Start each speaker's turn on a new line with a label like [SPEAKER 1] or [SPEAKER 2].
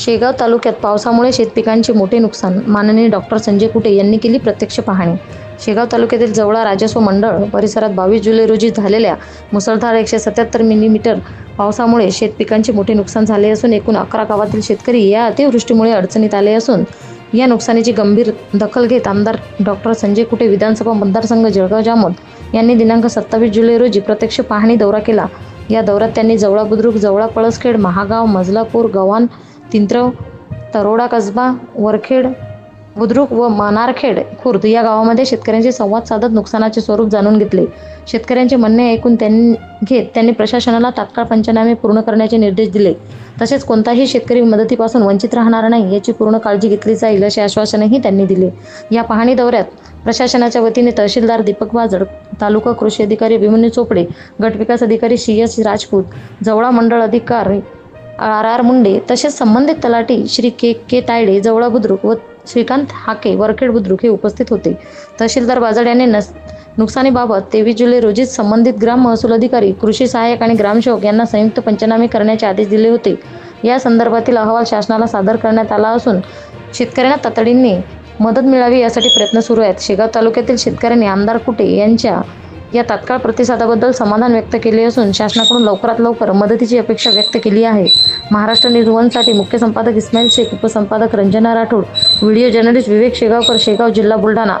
[SPEAKER 1] शेगाव तालुक्यात पावसामुळे शेतपिकांचे मोठे नुकसान. माननीय डॉक्टर संजय कुटे यांनी केली प्रत्यक्ष पाहणी. शेगाव तालुक्यातील जवळा राजस्व मंडळ परिसरात बावीस जुलै रोजी झालेल्या मुसळधार एकशे सत्याहत्तर मिलीमीटर पावसामुळे शेतपिकांचे मोठे नुकसान झाले असून एकूण अकरा गावातील शेतकरी या अतिवृष्टीमुळे अडचणीत आले असून या नुकसानीची गंभीर दखल घेत आमदार डॉक्टर संजय कुटे विधानसभा मतदारसंघ जळगाव जामोद यांनी दिनांक सत्तावीस जुलै रोजी प्रत्यक्ष पाहणी दौरा केला. या दौऱ्यात त्यांनी जवळा बुद्रुक जवळा पळसखेड महागाव मजलापूर गव्हाण तिंत्रव तरोडा कसबा वरखेड बुद्रुक व मानारखेड खुर्द या गावामध्ये शेतकऱ्यांशी संवाद साधत नुकसानाचे स्वरूप जाणून घेतले. शेतकऱ्यांचे म्हणणे ऐकून त्यांनी घेत त्यांनी प्रशासनाला तात्काळ पंचनामे पूर्ण करण्याचे निर्देश दिले. तसेच कोणताही शेतकरी मदतीपासून वंचित राहणार नाही याची पूर्ण काळजी घेतली जाईल असे आश्वासनही त्यांनी दिले. या पाहणी दौऱ्यात प्रशासनाच्या वतीने तहसीलदार दीपक बाजड तालुका कृषी अधिकारी अभिमन्यू चोपडे गटविकास अधिकारी सी एस राजपूत जवळा मंडळ अधिकारी आर आर मुंडे तसेच संबंधित तलाठी श्री के के तायडे जवळा बुद्रुक व श्रीकांत हाके वरखेड बुद्रुक हे उपस्थित होते. तहसीलदार बाजड यांनी नस नुकसानीबाबत तेवीस जुलै रोजीच संबंधित ग्राम महसूल अधिकारी कृषी सहाय्यक आणि ग्रामसेवक यांना संयुक्त पंचनामे करण्याचे आदेश दिले होते. या संदर्भातील अहवाल शासनाला सादर करण्यात आला असून शेतकऱ्यांना तातडीने मदत मिळावी यासाठी प्रयत्न सुरू आहेत. शेगाव तालुक्यातील शेतकऱ्यांनी आमदार कुटे यांच्या या तात्काळ प्रतिसादाबद्दल समाधान व्यक्त केले असून शासनाकडून लवकरात लवकर मदतीची अपेक्षा व्यक्त केली आहे. महाराष्ट्र न्यूज मुख्य संपादक इस्माईल शेख उपसंपादक रंजना राठोड व्हिडिओ जर्नलिस्ट विवेक शेगावकर शेगाव जिल्हा बुलढाणा.